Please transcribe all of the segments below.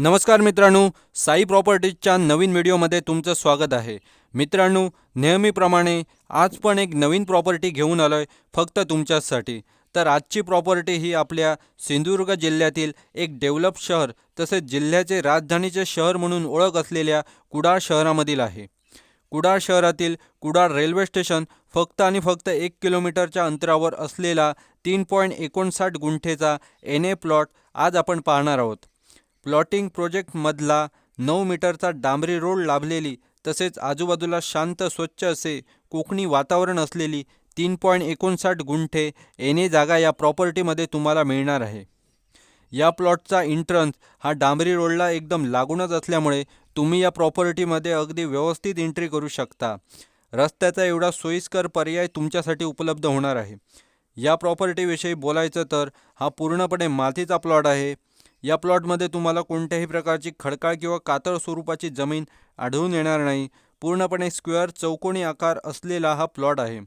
नमस्कार मित्रांनो साई प्रॉपर्टीजच्या नवीन व्हिडिओमध्ये तुमचं स्वागत आहे. मित्रांनो नेहमीप्रमाणे आज पण एक नवीन प्रॉपर्टी घेऊन आलो आहे फक्त तुमच्यासाठी. तर आजची प्रॉपर्टी ही आपल्या सिंधुदुर्ग जिल्ह्यातील एक डेव्हलप शहर तसेच जिल्ह्याचे राजधानीचे शहर म्हणून ओळख असलेल्या कुडाळ शहरामधील आहे. कुडाळ शहरातील कुडाळ रेल्वे स्टेशन फक्त आणि फक्त एक किलोमीटरच्या अंतरावर असलेला तीन पॉईंट एकोणसाठ गुंठेचा एन ए प्लॉट आज आपण पाहणार आहोत. प्लॉटिंग प्रोजेक्टमधला नऊ मीटरचा डांबरी रोड लाभलेली तसेच आजूबाजूला शांत स्वच्छ असे कोकणी वातावरण असलेली तीन पॉईंट एकोणसाठ गुंठे एने जागा या प्रॉपर्टीमध्ये तुम्हाला मिळणार आहे. या प्लॉटचा इंट्रन्स हा डांबरी रोडला एकदम लागूनच असल्यामुळे तुम्ही या प्रॉपर्टीमध्ये अगदी व्यवस्थित एंट्री करू शकता. रस्त्याचा एवढा सोयीस्कर पर्याय तुमच्यासाठी उपलब्ध होणार आहे. या प्रॉपर्टीविषयी बोलायचं तर हा पूर्णपणे मातीचा प्लॉट आहे. या प्लॉटमध्ये तुम्हाला कोणत्याही प्रकारची खडकाळ किंवा कातळ स्वरूपाची जमीन आढळून येणार नाही. पूर्णपणे स्क्वेअर चौकोनी आकार असलेला हा प्लॉट आहे.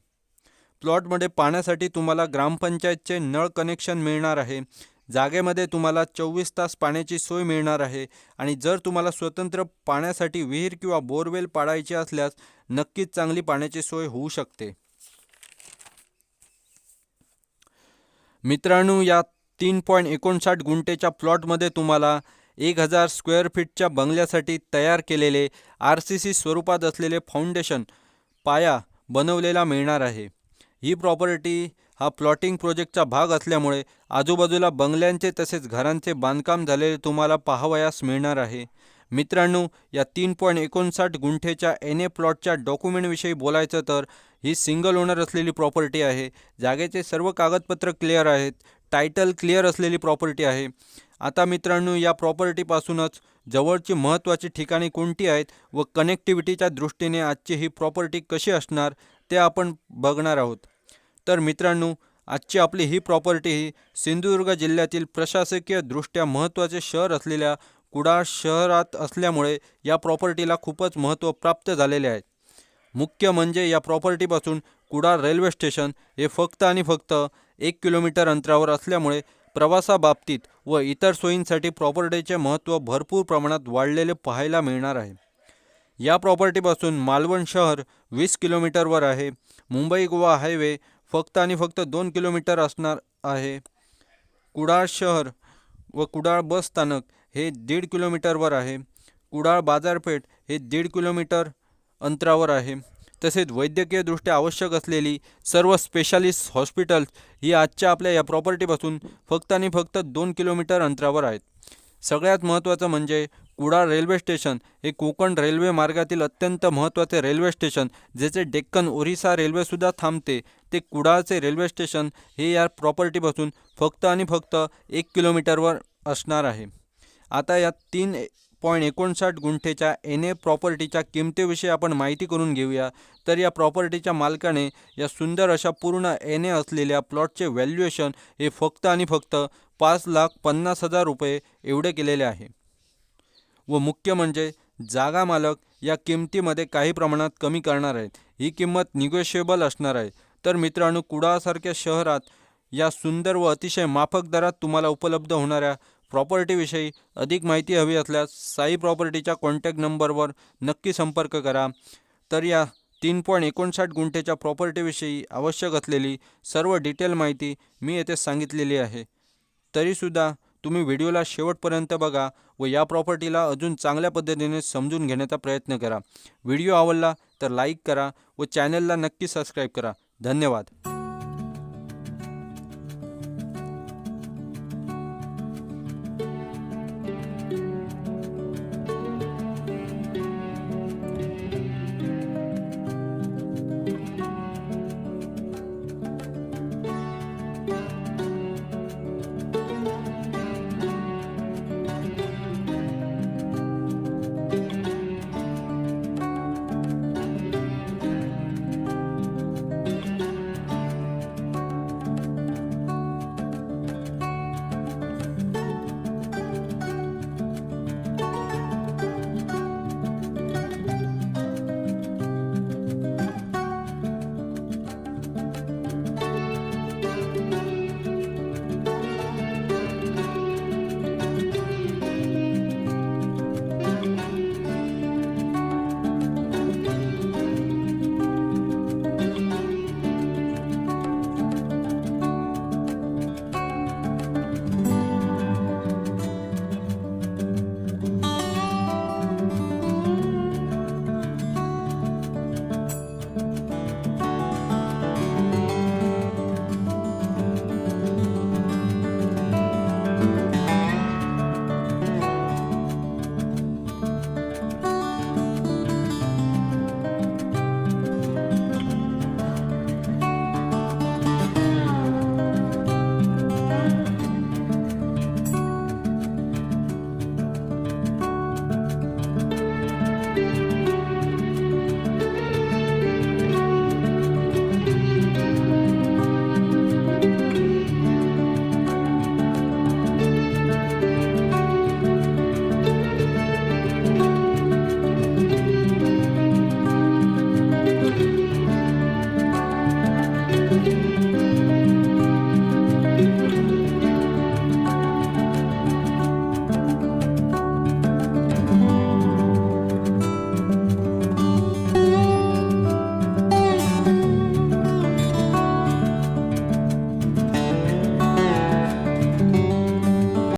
प्लॉटमध्ये पाण्यासाठी तुम्हाला ग्रामपंचायतचे नळ कनेक्शन मिळणार आहे. जागेमध्ये तुम्हाला चोवीस तास पाण्याची सोय मिळणार आहे आणि जर तुम्हाला स्वतंत्र पाण्यासाठी विहीर किंवा बोरवेल पाडायची असल्यास नक्कीच चांगली पाण्याची सोय होऊ शकते. मित्रांनो या तीन पॉईंट एकोणसाठ गुंठेच्या प्लॉटमध्ये तुम्हाला एक हजार स्क्वेअर फीटच्या बंगल्यासाठी तयार केलेले आर सी सी स्वरूपात असलेले फाउंडेशन पाया बनवलेला मिळणार आहे. ही प्रॉपर्टी हा प्लॉटिंग प्रोजेक्टचा भाग असल्यामुळे आजूबाजूला बंगल्यांचे तसेच घरांचे बांधकाम झालेले तुम्हाला पाहावयास मिळणार आहे. मित्रांनो या तीन पॉईंट एकोणसाठ गुंठेच्या एन ए प्लॉटच्या डॉक्युमेंटविषयी बोलायचं तर ही सिंगल ओनर असलेली प्रॉपर्टी आहे. जागेचे सर्व कागदपत्र क्लिअर आहेत. टायटल क्लिअर असलेली प्रॉपर्टी आहे. आता मित्रांनो या प्रॉपर्टीपासूनच जवळची महत्त्वाची ठिकाणे कोणती आहेत व कनेक्टिव्हिटीच्या दृष्टीने आजची ही प्रॉपर्टी कशी असणार ते आपण बघणार आहोत. तर मित्रांनो आजची आपली ही प्रॉपर्टी ही सिंधुदुर्ग जिल्ह्यातील प्रशासकीय दृष्ट्या महत्त्वाचे शहर असलेल्या कुडाळ शहरात असल्यामुळे या प्रॉपर्टीला खूपच महत्त्व प्राप्त झालेले आहे. मुख्य म्हणजे या प्रॉपर्टीपासून कुडाळ रेल्वे स्टेशन हे फक्त आणि फक्त एक किलोमीटर अंतरावर असल्यामुळे प्रवासाबाबतीत व इतर सोयींसाठी प्रॉपर्टीचे महत्त्व भरपूर प्रमाणात वाढलेले पाहायला मिळणार आहे. या प्रॉपर्टीपासून मालवण शहर वीस किलोमीटरवर आहे. मुंबई गोवा हायवे फक्त आणि फक्त दोन किलोमीटर असणार आहे. कुडाळ शहर व कुडाळ बस स्थानक हे दीड किलोमीटरवर आहे. कुडाळ बाजारपेठ हे दीड किलोमीटर अंतरावर आहे. तसेच वैद्यकीयदृष्ट्या आवश्यक असलेली सर्व स्पेशालिस्ट हॉस्पिटल्स ही आजच्या आपल्या या प्रॉपर्टीपासून फक्त आणि फक्त दोन किलोमीटर अंतरावर आहेत. सगळ्यात महत्त्वाचं म्हणजे कुडाळ रेल्वे स्टेशन हे कोकण रेल्वे मार्गातील अत्यंत महत्त्वाचे रेल्वे स्टेशन ज्याचे डेक्कन ओरिसा रेल्वेसुद्धा थांबते. ते कुडाळचे रेल्वे स्टेशन हे या प्रॉपर्टीपासून फक्त आणि फक्त एक किलोमीटरवर असणार आहे. आता या तीन पॉईंट एकोणसाठ गुंठेच्या एन ए प्रॉपर्टीच्या किमतीविषयी आपण माहिती करून घेऊया. तर या प्रॉपर्टीच्या मालकाने या सुंदर अशा पूर्ण एन ए असलेल्या प्लॉटचे व्हॅल्युएशन हे फक्त आणि फक्त पाच लाख पन्नास हजार रुपये एवढे केलेले आहे. व मुख्य म्हणजे जागा मालक या किमतीमध्ये काही प्रमाणात कमी करणार आहेत. ही किंमत निगोशिएबल असणार आहे. तर मित्रांनो कुडाळसारख्या शहरात या सुंदर व अतिशय माफक दरात तुम्हाला उपलब्ध होणाऱ्या प्रॉपर्टीविषयी अधिक माहिती हवी असल्यास साई प्रॉपर्टीच्या कॉन्टॅक्ट नंबरवर नक्की संपर्क करा. तर या तीन पॉईंट एकोणसाठ गुंठेच्या प्रॉपर्टीविषयी आवश्यक असलेली सर्व डिटेल माहिती मी येथे सांगितलेली आहे. तरीसुद्धा तुम्ही व्हिडिओला शेवटपर्यंत बघा व या प्रॉपर्टीला अजून चांगल्या पद्धतीने समजून घेण्याचा प्रयत्न करा. व्हिडिओ आवडला तर लाईक करा व चॅनलला नक्की सबस्क्राईब करा. धन्यवाद.